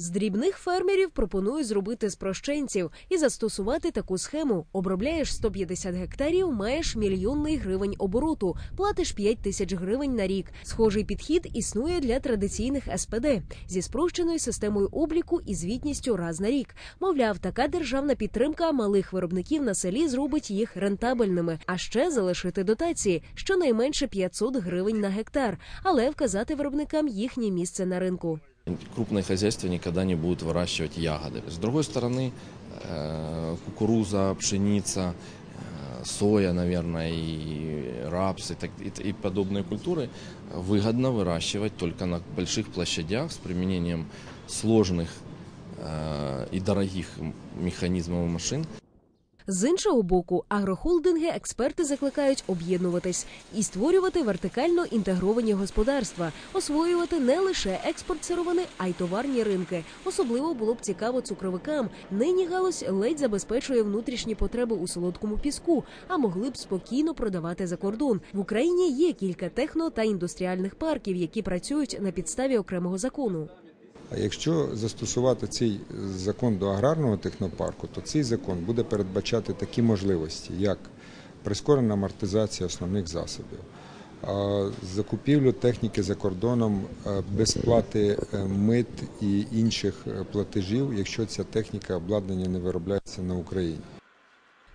З дрібних фермерів пропонують зробити спрощенців і застосувати таку схему. Обробляєш 150 гектарів, маєш мільйонний гривень обороту, платиш 5 тисяч гривень на рік. Схожий підхід існує для традиційних СПД зі спрощеною системою обліку і звітністю раз на рік. Мовляв, така державна підтримка малих виробників на селі зробить їх рентабельними, а ще залишити дотації щонайменше 500 гривень на гектар, але вказати виробникам їхнє місце на ринку. Крупные хозяйства никогда не будут выращивать ягоды. С другой стороны, э, кукуруза, пшеница, э, соя, наверное, и рапс и, так, и, и подобные культуры выгодно выращивать только на больших площадях с применением сложных э, и дорогих механизмов и машин. З іншого боку, агрохолдинги експерти закликають об'єднуватись і створювати вертикально інтегровані господарства, освоювати не лише експорт сировини, а й товарні ринки. Особливо було б цікаво цукровикам. Нині галузь ледь забезпечує внутрішні потреби у солодкому піску, а могли б спокійно продавати за кордон. В Україні є кілька техно та індустріальних парків, які працюють на підставі окремого закону. А якщо застосувати цей закон до аграрного технопарку, то цей закон буде передбачати такі можливості, як прискорена амортизація основних засобів, закупівлю техніки за кордоном безплати без плати е, мит і інших е, платежів, якщо ця техніка обладнання не виробляється на Україні.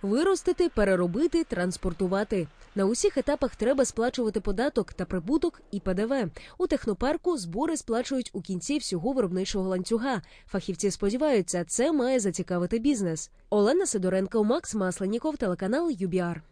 Виростити, переробити, транспортувати. На усіх етапах треба сплачувати податок та прибуток і ПДВ. У технопарку збори сплачують у кінці всього виробничого ланцюга. Фахівці сподіваються, це має зацікавити бізнес. Олена Сидоренко, Макс Масленіков, телеканал ЮБІАР.